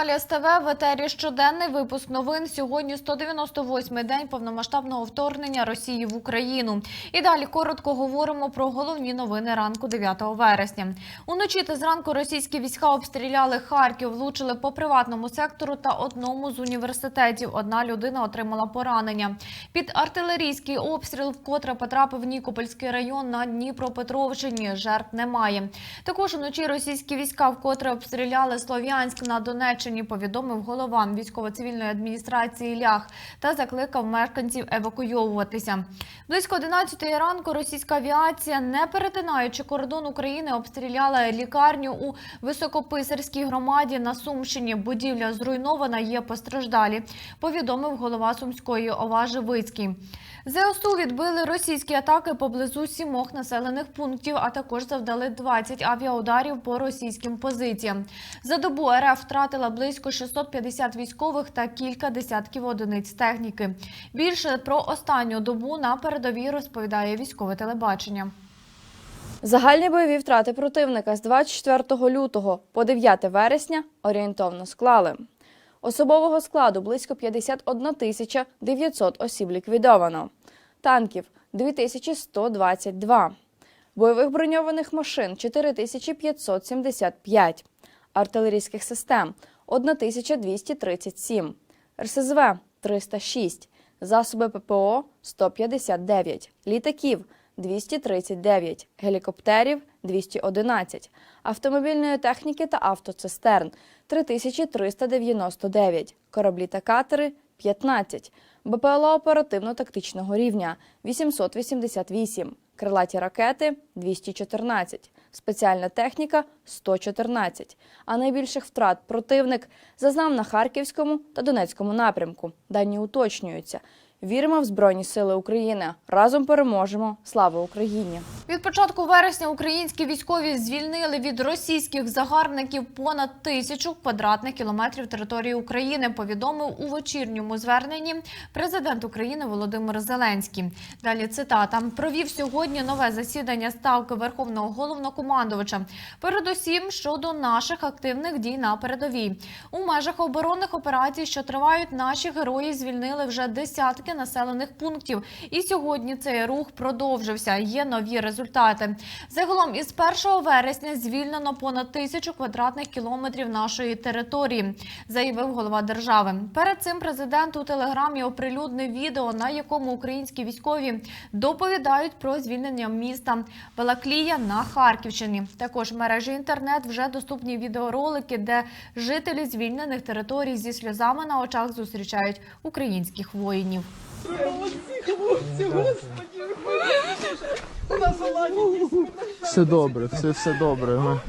Телеканалі СТВ. В етері щоденний випуск новин. Сьогодні 198-й день повномасштабного вторгнення Росії в Україну. І далі коротко говоримо про головні новини ранку 9 вересня. Уночі та зранку російські війська обстріляли Харків, влучили по приватному сектору та одному з університетів. Одна людина отримала поранення. Під артилерійський обстріл вкотре потрапив Нікопольський район на Дніпропетровщині. Жертв немає. Також уночі російські війська вкотре обстріляли Слов'янськ на Донеччині. Повідомив голова військово-цивільної адміністрації Лях та закликав мешканців евакуйовуватися. Близько 11 ранку російська авіація, не перетинаючи кордон України, обстріляла лікарню у Високописарській громаді на Сумщині. Будівля зруйнована, є постраждалі. Повідомив голова Сумської ОВА Живицький. ЗСУ відбили російські атаки поблизу сімох населених пунктів, а також завдали 20 авіаударів по російським позиціям. За добу РФ втратила близько 650 військових та кілька десятків одиниць техніки. Більше про останню добу на передовій розповідає військове телебачення. Загальні бойові втрати противника з 24 лютого по 9 вересня орієнтовно склали. Особового складу близько 51 тисяча 900 осіб ліквідовано. Танків 2122. Бойових броньованих машин 4575. Артилерійських систем 1237. РСЗВ 306. Засоби ППО 159. Літаків 239, гелікоптерів 211, автомобільної техніки та автоцистерн 3399, кораблі та катери 15, БПЛА оперативно-тактичного рівня 888, крилаті ракети 214, спеціальна техніка 114. А найбільших втрат противник зазнав на Харківському та Донецькому напрямку. Дані уточнюються. Віримо в Збройні Сили України. Разом переможемо. Слава Україні! Від початку вересня українські військові звільнили від російських загарбників понад тисячу квадратних кілометрів території України. Повідомив у вечірньому зверненні президент України Володимир Зеленський. Далі цитата провів сьогодні нове засідання ставки Верховного головнокомандувача. Передусім щодо наших активних дій на передовій у межах оборонних операцій, що тривають, наші герої звільнили вже десятки населених пунктів. І сьогодні цей рух продовжився. Є нові результати. Загалом із 1 вересня звільнено понад тисячу квадратних кілометрів нашої території, заявив голова держави. Перед цим президент у телеграмі оприлюднив відео, на якому українські військові доповідають про звільнення міста Балаклія на Харківщині. Також в мережі інтернет вже доступні відеоролики, де жителі звільнених територій зі сльозами на очах зустрічають українських воїнів. Все добре, все, все добре. Ми...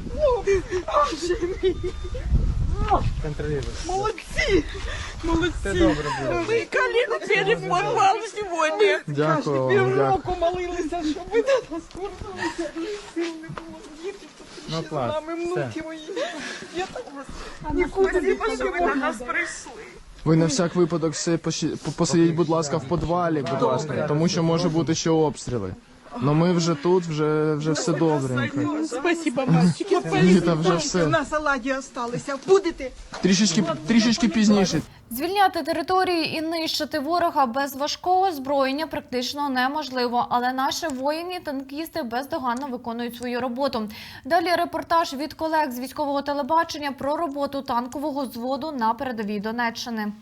Молодцы! Молодцы! Вы колено перепорвал сегодня. Дякую вам, Півроку дякую. молилися, щоб ви до нас повернулися. Сил не було. Діти тут Ну, клас, нами все. внуки мої. Я так вас нікуди не що ви до нас прийшли. Ви на всяк випадок все поші- по- посидіть, будь ласка, в подвалі, будь ласка, тому що може бути ще обстріли. Ну ми вже тут, вже, вже все добренько. Спасибо, мальчики. Ні, там вже все. На салаті осталися. Будете? Трішечки, трішечки пізніше. Звільняти території і нищити ворога без важкого озброєння практично неможливо, але наші воїни танкісти бездоганно виконують свою роботу. Далі репортаж від колег з військового телебачення про роботу танкового зводу на передовій Донеччини.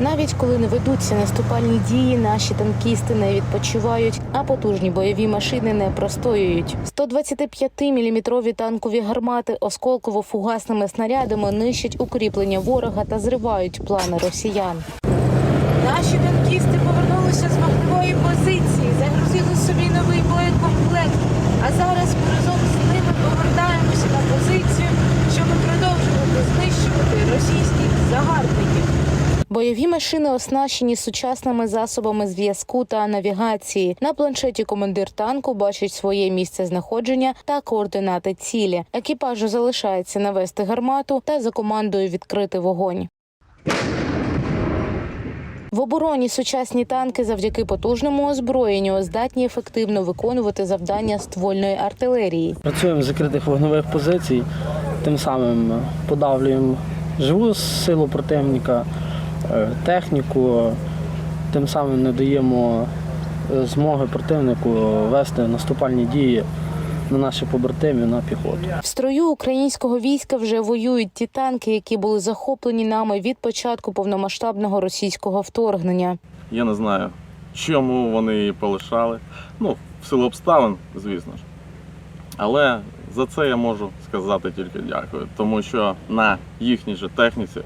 Навіть коли не ведуться наступальні дії, наші танкісти не відпочивають, а потужні бойові машини не простоюють. 125-мм танкові гармати осколково-фугасними снарядами нищать укріплення ворога та зривають плани росіян. Наші танкісти повернулися з вогневої позиції, загрузили собі новий боєкомплект. А зараз ми разом з ними повертаємося на позицію, щоб продовжувати знищувати російських загарбників. Бойові машини оснащені сучасними засобами зв'язку та навігації. На планшеті командир танку бачить своє місце знаходження та координати цілі. Екіпажу залишається навести гармату та за командою відкрити вогонь. В обороні сучасні танки завдяки потужному озброєнню здатні ефективно виконувати завдання ствольної артилерії. Працюємо з закритих вогневих позицій Тим самим подавлюємо живу силу противника, техніку, тим самим не даємо е, змоги противнику вести наступальні дії на наші побратимів на піхоту. В строю українського війська вже воюють ті танки, які були захоплені нами від початку повномасштабного російського вторгнення. Я не знаю, чому вони її полишали. Ну, в силу обставин, звісно ж. Але за це я можу сказати тільки дякую, тому що на їхній же техніці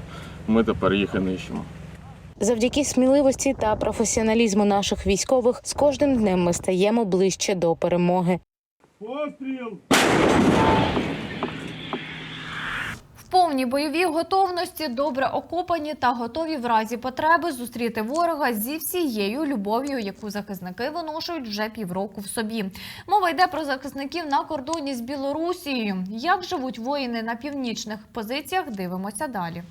ми тепер їх і нищимо. Завдяки сміливості та професіоналізму наших військових з кожним днем ми стаємо ближче до перемоги. В повній бойовій готовності добре окопані та готові в разі потреби зустріти ворога зі всією любов'ю, яку захисники виношують вже півроку в собі. Мова йде про захисників на кордоні з Білорусією. Як живуть воїни на північних позиціях? Дивимося далі.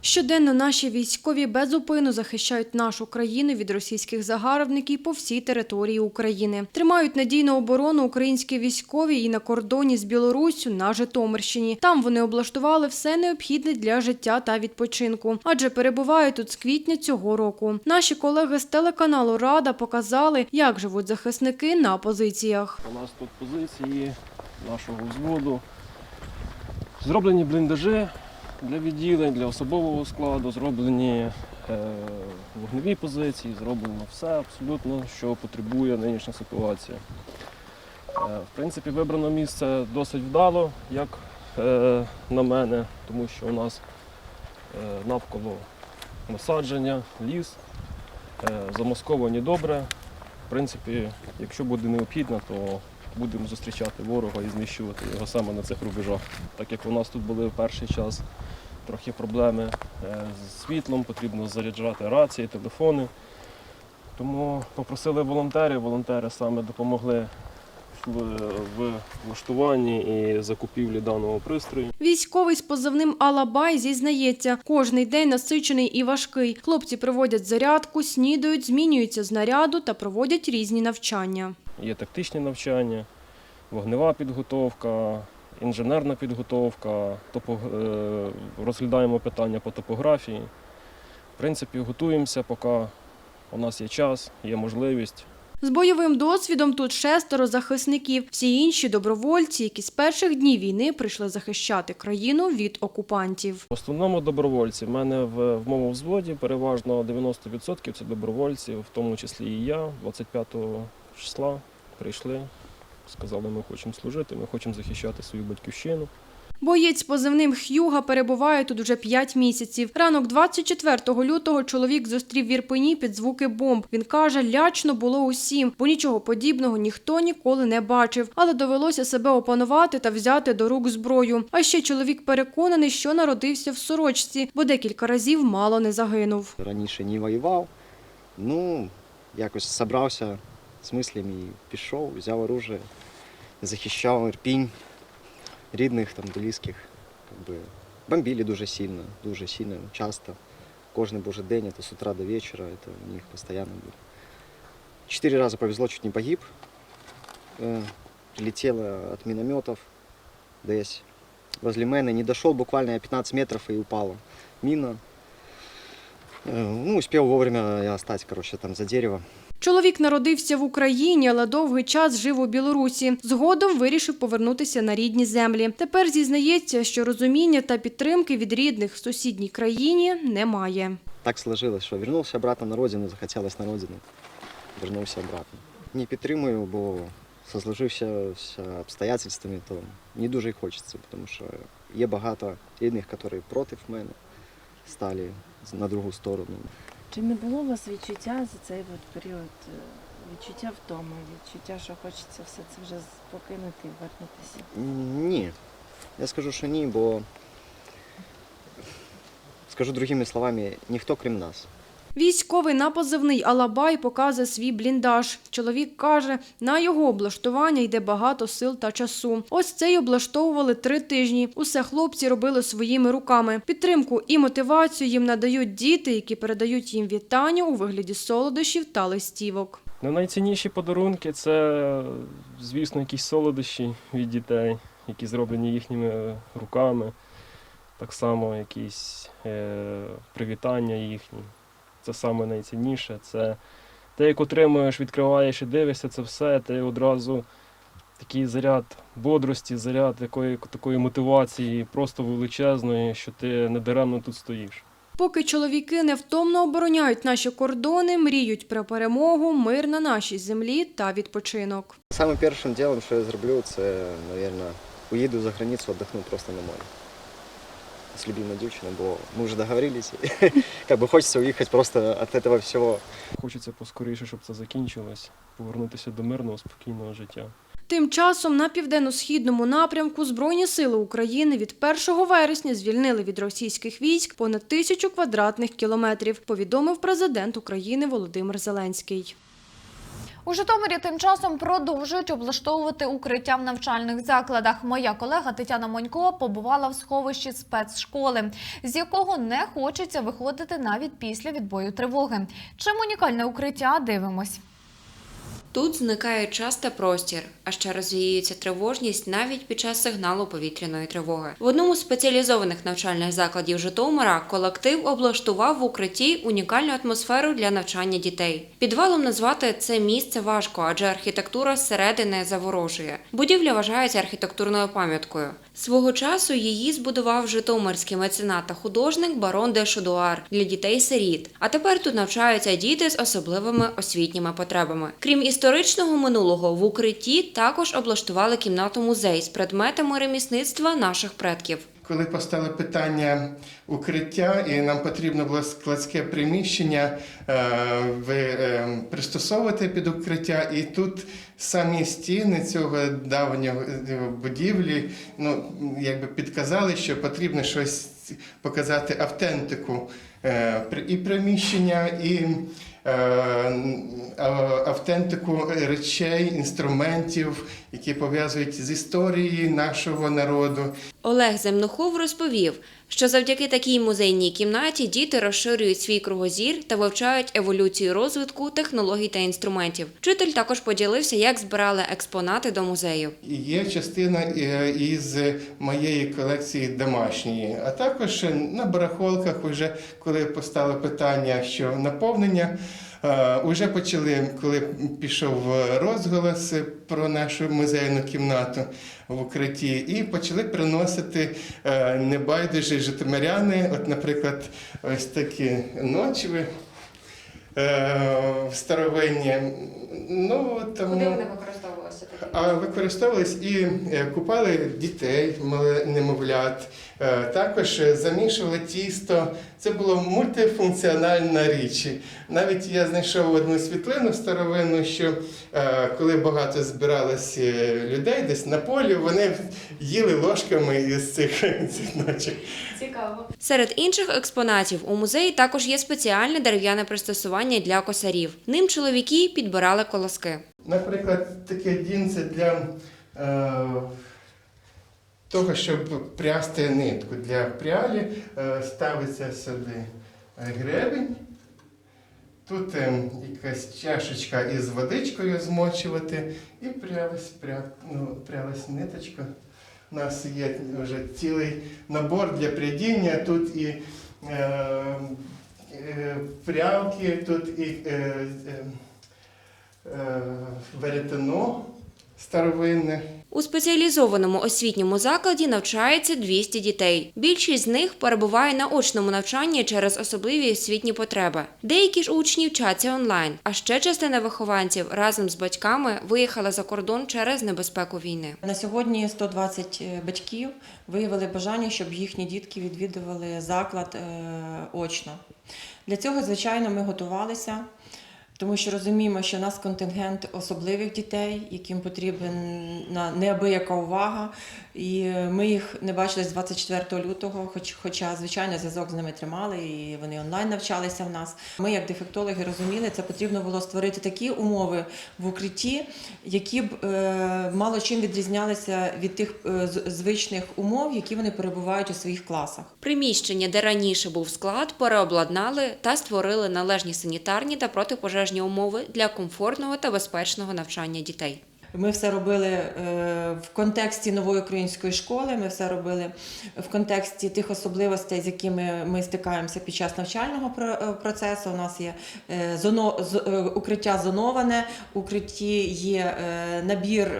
Щоденно наші військові безупину захищають нашу країну від російських загарбників по всій території України. Тримають надійну оборону українські військові і на кордоні з Білоруссю на Житомирщині. Там вони облаштували все необхідне для життя та відпочинку, адже перебувають тут з квітня цього року. Наші колеги з телеканалу Рада показали, як живуть захисники на позиціях. У нас тут позиції нашого взводу. Зроблені бліндажі для відділень, для особового складу, зроблені е, вогневі позиції, зроблено все абсолютно, що потребує нинішня ситуація. Е, в принципі, вибрано місце досить вдало, як е, на мене, тому що у нас навколо насадження, ліс, замасковані добре. В принципі, якщо буде необхідно, то будемо зустрічати ворога і знищувати його саме на цих рубежах. Так як у нас тут були в перший час трохи проблеми е, з світлом, потрібно заряджати рації, телефони. Тому попросили волонтерів, волонтери саме допомогли в, в влаштуванні і закупівлі даного пристрою. Військовий з позивним Алабай зізнається, кожний день насичений і важкий. Хлопці проводять зарядку, снідають, змінюються з наряду та проводять різні навчання. Є тактичні навчання, вогнева підготовка, інженерна підготовка, топо, е, розглядаємо питання по топографії. В принципі, готуємося, поки у нас є час, є можливість. З бойовим досвідом тут шестеро захисників. Всі інші добровольці, які з перших днів війни прийшли захищати країну від окупантів. В основному добровольці. В мене в, в моєму взводі переважно 90% це добровольці, в тому числі і я. 25 числа прийшли, сказали, ми хочемо служити, ми хочемо захищати свою батьківщину. Боєць з позивним Х'юга перебуває тут вже 5 місяців. Ранок 24 лютого чоловік зустрів в Ірпені під звуки бомб. Він каже, лячно було усім, бо нічого подібного ніхто ніколи не бачив. Але довелося себе опанувати та взяти до рук зброю. А ще чоловік переконаний, що народився в сорочці, бо декілька разів мало не загинув. раніше не воював. Ну, якось зібрався з мислями і пішов, взяв оружие, захищав Ірпінь, рідних, там, близьких. Как би, бомбили дуже сильно, дуже сильно, часто. Кожен божий день, это с утра до вечера, это у них постоянно было. Четыре раза повезло, чуть не погиб. Э, Прилетело от минометов десь возле мене. Не дошел буквально я 15 метров и упала мина. Ну, успел вовремя я стать, короче, там за дерево. Чоловік народився в Україні, але довгий час жив у Білорусі. Згодом вирішив повернутися на рідні землі. Тепер зізнається, що розуміння та підтримки від рідних в сусідній країні немає. Так сложилось, що вернувся обратно на родину, захотілося на родину. Вернувся обратно. Не підтримую, бо со сложившися обстоятельствами, то не дуже й хочеться, тому що є багато рідних, які проти мене стали на другу сторону. Чи не було у вас відчуття за цей от період? е, Відчуття втоми, відчуття, що хочеться все це вже покинути і вернутися? Ні. Я скажу, що ні, бо скажу другими словами, ніхто крім нас. Військовий на позивний Алабай показує свій бліндаж. Чоловік каже, на його облаштування йде багато сил та часу. Ось цей облаштовували три тижні. Усе хлопці робили своїми руками. Підтримку і мотивацію їм надають діти, які передають їм вітання у вигляді солодощів та листівок. Ну, найцінніші подарунки це, звісно, якісь солодощі від дітей, які зроблені їхніми руками. Так само якісь е, привітання їхні. Це саме найцінніше. Це те, як отримуєш, відкриваєш і дивишся це все, ти одразу такий заряд бодрості, заряд такої, такої мотивації, просто величезної, що ти недаремно тут стоїш. Поки чоловіки невтомно обороняють наші кордони, мріють про перемогу, мир на нашій землі та відпочинок. Самим першим ділом, що я зроблю, це, мабуть, уїду за границю, віддохну просто на морі. З любимою дівчиною, бо ми вже договорились. Как бы хочеться уїхати просто від цього всього. Хочеться поскоріше, щоб це закінчилось, повернутися до мирного, спокійного життя. Тим часом на південно-східному напрямку Збройні сили України від 1 вересня звільнили від російських військ понад тисячу квадратних кілометрів, повідомив президент України Володимир Зеленський. У Житомирі тим часом продовжують облаштовувати укриття в навчальних закладах. Моя колега Тетяна Монько побувала в сховищі спецшколи, з якого не хочеться виходити навіть після відбою тривоги. Чим унікальне укриття? Дивимось. Тут зникає час та простір, а ще розвіюється тривожність навіть під час сигналу повітряної тривоги. В одному з спеціалізованих навчальних закладів Житомира колектив облаштував в укритті унікальну атмосферу для навчання дітей. Підвалом назвати це місце важко, адже архітектура зсередини заворожує. Будівля вважається архітектурною пам'яткою. Свого часу її збудував житомирський меценат та художник барон де Шудуар для дітей-сиріт. А тепер тут навчаються діти з особливими освітніми потребами. Крім історичного минулого, в укритті також облаштували кімнату музей з предметами ремісництва наших предків. Коли постало питання укриття, і нам потрібно було складське приміщення е, е, пристосовувати під укриття, і тут самі стіни цього давнього е, будівлі ну, якби підказали, що потрібно щось показати автентику і приміщення, і автентику речей, інструментів, які пов'язують з історією нашого народу. Олег Земнухов розповів, що завдяки такій музейній кімнаті діти розширюють свій кругозір та вивчають еволюцію розвитку технологій та інструментів. Вчитель також поділився, як збирали експонати до музею. Є частина е, із моєї колекції домашньої, а також на барахолках, уже коли постало питання, що наповнення. Е, Уже почали, коли пішов розголос про нашу музейну кімнату в укритті, і почали приносити е, небайдужі житомиряни. От, наприклад, ось такі ночви е, старовинні. Ну, тому... використовувалися? А використовувались і е, купали дітей, немовлят. Е, Також е, замішували тісто. Це було мультифункціональна річ. Навіть я знайшов одну світлину старовинну, що е, коли багато збиралось людей десь на полі, вони їли ложками із цих, ночок. Серед інших експонатів у музеї також є спеціальне дерев'яне пристосування для косарів. Ним чоловіки підбирали колоски. Наприклад, таке дінце для того, щоб прясти нитку. Для прялі е, ставиться сюди гребень. Тут е, якась чашечка із водичкою змочувати і прялась, пря, ну, прялась ниточка. У нас є вже цілий набор для прядіння. Тут і е, е, прялки, тут і е, е, е, веретено старовинне. У спеціалізованому освітньому закладі навчається 200 дітей. Більшість з них перебуває на очному навчанні через особливі освітні потреби. Деякі ж учні вчаться онлайн, а ще частина вихованців разом з батьками виїхала за кордон через небезпеку війни. На сьогодні 120 батьків виявили бажання, щоб їхні дітки відвідували заклад е, очно. Для цього, звичайно, ми готувалися, тому що розуміємо, що у нас контингент особливих дітей, яким потрібна неабияка увага. І ми їх не бачили з 24 лютого, хоч, хоча, звичайно, зв'язок з ними тримали, і вони онлайн навчалися в нас. Ми, як дефектологи, розуміли, це потрібно було створити такі умови в укритті, які б е, мало чим відрізнялися від тих е, звичних умов, які вони перебувають у своїх класах. Приміщення, де раніше був склад, переобладнали та створили належні санітарні та протипожежні належні умови для комфортного та безпечного навчання дітей. Ми все робили е, в контексті нової української школи. Ми все робили в контексті тих особливостей, з якими ми стикаємося під час навчального е, процесу. У нас є е, укриття зоноване, укритті є набір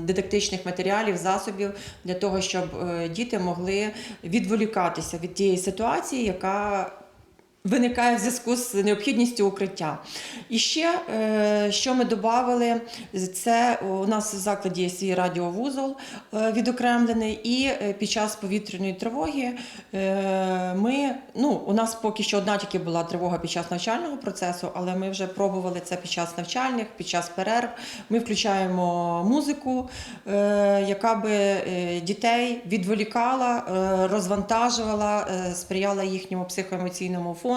дидактичних матеріалів, засобів для того, щоб діти могли відволікатися від тієї ситуації, яка виникає в зв'язку з необхідністю укриття. І ще, е, що ми додали, це у нас в закладі є свій радіовузол е, відокремлений, і е, під час повітряної тривоги ми, ну, у нас поки що одна тільки була тривога під час навчального процесу, але ми вже пробували це під час навчальних, під час перерв. Ми включаємо музику, яка би дітей відволікала, розвантажувала, сприяла їхньому психоемоційному фону,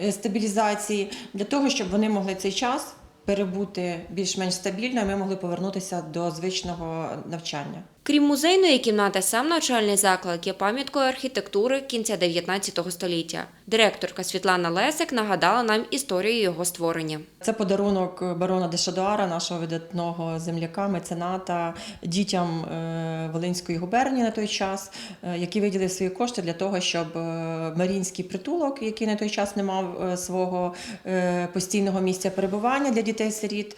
е, стабілізації, для того, щоб вони могли цей час перебути більш-менш стабільно, і ми могли повернутися до звичного навчання. Крім музейної кімнати, сам навчальний заклад є пам'яткою архітектури кінця 19 століття. Директорка Світлана Лесик нагадала нам історію його створення. Це подарунок барона де Шадуара, нашого видатного земляка, мецената дітям е, Волинської губернії на той час, е, які виділили свої кошти для того, щоб е, Марінський притулок, який на той час не мав свого постійного місця перебування для дітей-сиріт,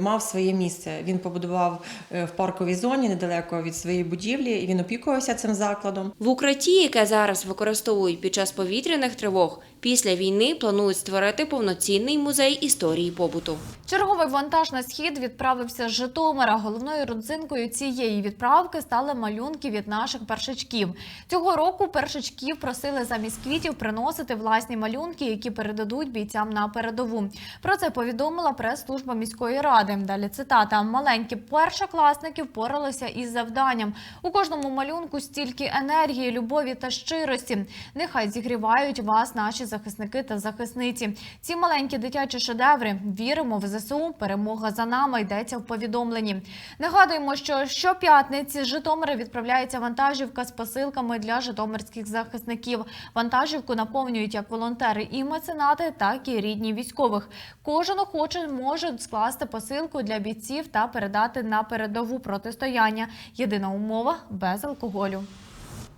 мав своє місце. Він побудував в парковій зоні недалеко від своєї будівлі, і він опікувався цим закладом. В укритті, яке зараз використовують під час повітряних тривог, після війни планують створити повноцінний музей історії побуту. Черговий вантаж на схід відправився з Житомира. Головною родзинкою цієї відправки стали малюнки від наших першачків. Цього року першачків просили замість квітів приносити власні малюнки, які передадуть бійцям на передову. Про це повідомила прес-служба міської ради. Далі цитата: маленькі першокласники впоралися із завданням. У кожному малюнку стільки енергії, любові та щирості. Нехай зігрівають вас наші захисники та захисниці. Ці маленькі дитячі шедеври. Віримо в ЗСУ. Перемога за нами йдеться в повідомленні. Нагадуємо, що щоп'ятниці з Житомира відправляється вантажівка з посилками для житомирських захисників. Вантажівку наповнюють як волонтери і меценати, так і рідні військових. Кожен охочий може скласти посилку для бійців та передати на передову протистояння. Єдина умова без алкоголю.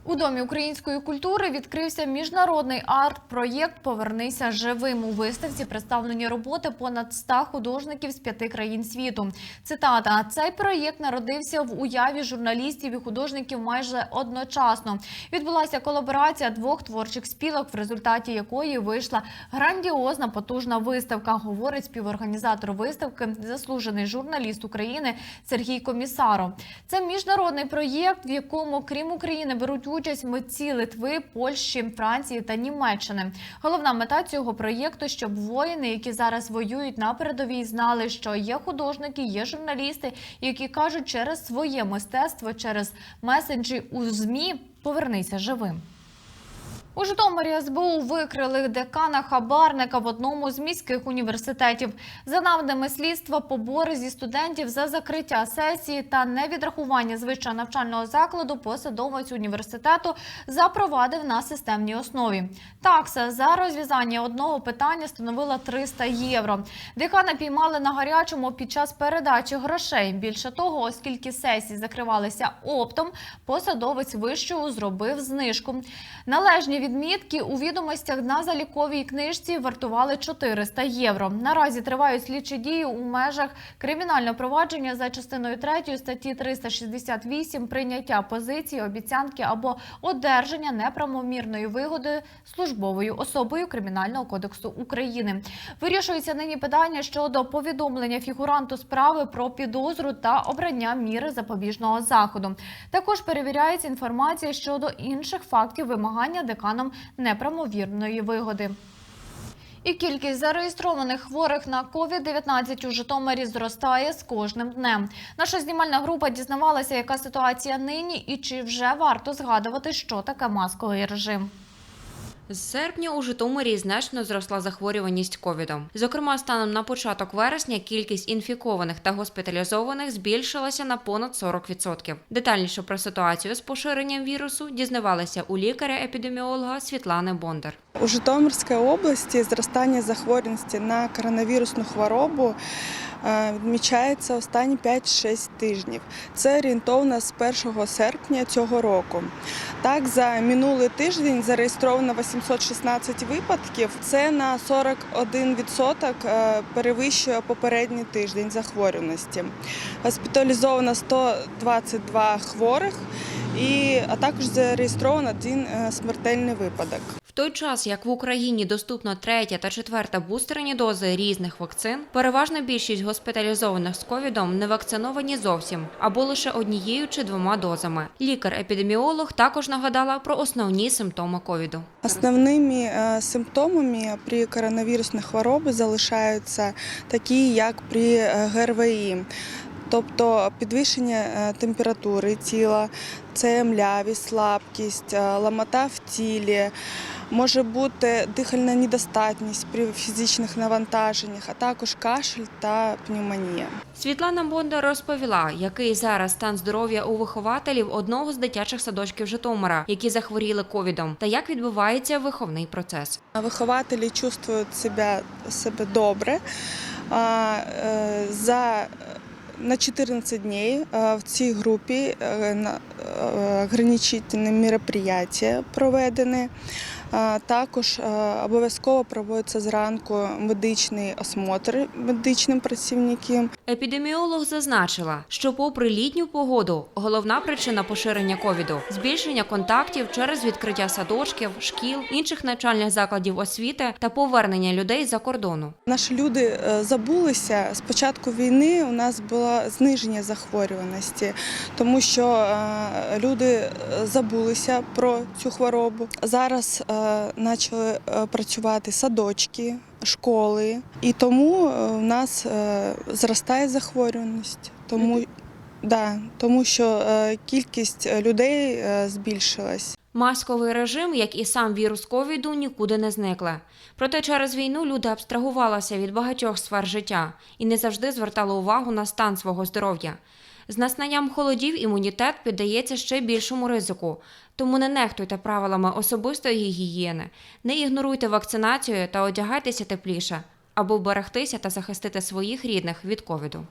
У домі української культури відкрився міжнародний арт-проєкт Повернися живим. У виставці представлені роботи понад 100 художників з п'яти країн світу. Цитата: цей проєкт народився в уяві журналістів і художників майже одночасно. Відбулася колаборація двох творчих спілок, в результаті якої вийшла грандіозна потужна виставка. Говорить співорганізатор виставки, заслужений журналіст України Сергій Комісаро. Це міжнародний проєкт, в якому крім України беруть участь митці Литви, Польщі, Франції та Німеччини. Головна мета цього проєкту, щоб воїни, які зараз воюють на передовій, знали, що є художники, є журналісти, які кажуть через своє мистецтво, через меседжі у змі повернися живим. У Житомирі СБУ викрили декана хабарника в одному з міських університетів. За даними слідства, побори зі студентів за закриття сесії та невідрахування з вищого навчального закладу посадовець університету запровадив на системній основі. Такса за розв'язання одного питання становила 300 євро. Декана піймали на гарячому під час передачі грошей. Більше того, оскільки сесії закривалися оптом, посадовець вищого зробив знижку. Належні відмітки у відомостях на заліковій книжці вартували 400 євро. Наразі тривають слідчі дії у межах кримінального провадження за частиною 3 статті 368 прийняття позиції, обіцянки або одержання неправомірної вигоди службовою особою Кримінального кодексу України. Вирішується нині питання щодо повідомлення фігуранту справи про підозру та обрання міри запобіжного заходу. Також перевіряється інформація щодо інших фактів вимагання деканом неправомірної вигоди. І кількість зареєстрованих хворих на COVID-19 у Житомирі зростає з кожним днем. Наша знімальна група дізнавалася, яка ситуація нині і чи вже варто згадувати, що таке масковий режим. З серпня у Житомирі значно зросла захворюваність ковідом. Зокрема, станом на початок вересня кількість інфікованих та госпіталізованих збільшилася на понад 40%. Детальніше про ситуацію з поширенням вірусу дізнавалися у лікаря-епідеміолога Світлани Бондар. У Житомирській області зростання захворюваності на коронавірусну хворобу е, відмічається останні 5-6 тижнів. Це орієнтовно з 1 серпня цього року. Так, за минулий тиждень зареєстровано 816 випадків. Це на 41% е, перевищує попередній тиждень захворюваності. Госпіталізовано 122 хворих, а також зареєстровано один е, смертельний випадок. Той час, як в Україні доступна третя та четверта бустерні дози різних вакцин, переважна більшість госпіталізованих з ковідом не вакциновані зовсім або лише однією чи двома дозами. Лікар-епідеміолог також нагадала про основні симптоми ковіду. Основними е, симптомами при коронавірусній хворобі залишаються такі, як при е, ГРВІ. Тобто підвищення е, температури тіла, це млявість, слабкість, е, ламота в тілі, може бути дихальна недостатність при фізичних навантаженнях, а також кашель та пневмонія. Світлана Бондар розповіла, який зараз стан здоров'я у вихователів одного з дитячих садочків Житомира, які захворіли ковідом, та як відбувається виховний процес. Вихователі чувствують себе, себе добре. Е, За на 14 днів е, в цій групі е, на- е, ограничительні мероприятия проведені. Також е, обов'язково проводиться зранку медичний осмотр медичним працівникам. Епідеміолог зазначила, що попри літню погоду, головна причина поширення ковіду збільшення контактів через відкриття садочків, шкіл, інших навчальних закладів освіти та повернення людей за кордону. Наші люди е, забулися. З початку війни у нас було зниження захворюваності, тому що е, люди забулися про цю хворобу. Зараз почали е, працювати садочки, школи, і тому е, у нас е, зростає захворюваність. Тому, да, тому що е, кількість людей е, збільшилась. Масковий режим, як і сам вірус ковіду, нікуди не зникли. Проте через війну люди абстрагувалися від багатьох сфер життя і не завжди звертали увагу на стан свого здоров'я. З настанням холодів імунітет піддається ще більшому ризику, тому не нехтуйте правилами особистої гігієни, не ігноруйте вакцинацію та одягайтеся тепліше, аби вберегтися та захистити своїх рідних від ковіду.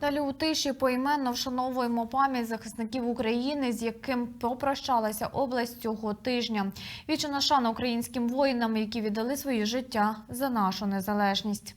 Далі у тиші поіменно вшановуємо пам'ять захисників України, з яким попрощалася область цього тижня. Вічна шана українським воїнам, які віддали своє життя за нашу незалежність.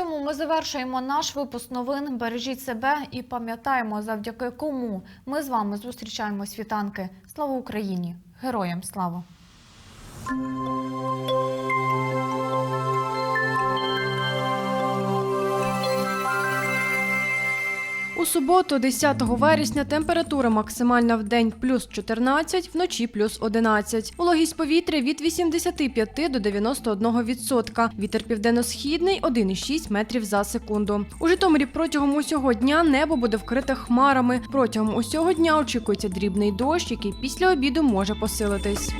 Цьому ми завершуємо наш випуск новин. Бережіть себе і пам'ятаємо, завдяки кому ми з вами зустрічаємо світанки. Слава Україні! Героям слава! У суботу, 10 вересня, температура максимальна в день плюс 14, вночі плюс 11. Вологість повітря від 85 до 91 відсотка. Вітер південно-східний 1,6 метрів за секунду. У Житомирі протягом усього дня небо буде вкрите хмарами. Протягом усього дня очікується дрібний дощ, який після обіду може посилитись.